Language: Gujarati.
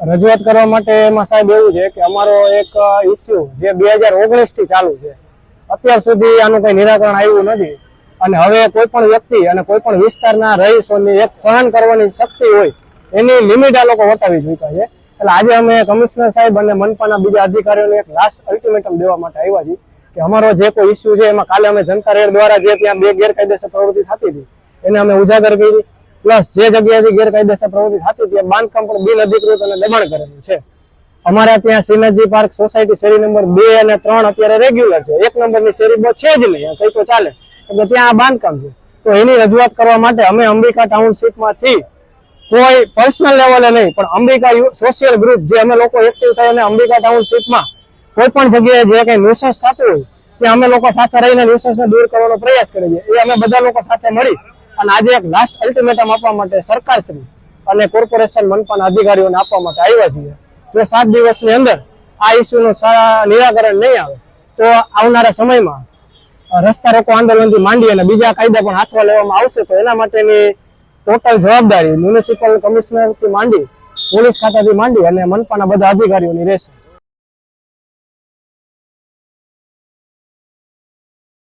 રજૂઆત કરવા માટે એમાં સાહેબ એવું છે કે અમારો એક ઇસ્યુ જે બે હજાર ઓગણીસથી ચાલુ છે. અત્યાર સુધી આનું કઈ નિરાકરણ આવ્યું નથી. અને હવે કોઈ પણ વ્યક્તિ અને કોઈ પણ વિસ્તારના રહીશોની એક સહન કરવાની શક્તિ હોય, એની લિમિટ આ લોકો વટાવી ચૂક્યા છે. એટલે આજે અમે કમિશનર સાહેબ અને મનપાના બીજા અધિકારીઓને એક લાસ્ટ અલ્ટિમેટમ દેવા માટે આવ્યા છીએ કે અમારો જે કોઈ ઇસ્યુ છે, એમાં કાલે અમે જનતા રેડ દ્વારા જે ત્યાં બે ગેરકાયદેસર પ્રવૃત્તિ થતી હતી, એને અમે ઉજાગર કરી. પ્લસ જે જગ્યાએથી ગેરકાયદેસર પ્રવૃત્તિ થતી હતી બાંધકામ પણ બિન અધિકૃત અને દબાણ કરેલું છે. અમારા ત્યાં શ્રીનાથજી પાર્ક સોસાયટી શેરી નંબર બે અને ત્રણ અત્યારે રેગ્યુલર છે. એક નંબરની શેરી બહુ છે જ નહીં કઈ તો ચાલે. એટલે ત્યાં આ બાંધકામ છે. તો એની રજૂઆત કરવા માટે અમે અંબિકા ટાઉનશીપમાંથી કોઈ પર્સનલ લેવલે નહીં, પણ અંબિકા સોશિયલ ગ્રુપ જે અમે લોકો એક્ટિવ થઈ અને અંબિકા ટાઉનશીપમાં કોઈ પણ જગ્યાએ જે કઈ નુસંસ થતું હોય, ત્યાં અમે લોકો સાથે રહીને ન્યુસન્સને દૂર કરવાનો પ્રયાસ કરીએ. એ અમે બધા લોકો સાથે મળી અને આજે એક લાસ્ટ અલ્ટિમેટમ આપવા માટે સરકારશ્રી અને કોર્પોરેશન મનપાના અધિકારીઓને આપવા માટે આવ્યા છીએ. જો સાત દિવસની અંદર આ ઇસ્યુનું નિરાકરણ નહીં આવે, તો આવનારા સમયમાં રસ્તા રોકો આંદોલનથી માંડી અને બીજા કાયદા પણ હાથમાં લેવામાં આવશે, તો એના માટેની ટોટલ જવાબદારી મ્યુનિસિપલ કમિશનરથી માંડી, પોલીસ ખાતાથી માંડી અને મનપાના બધા અધિકારીઓની રહેશે.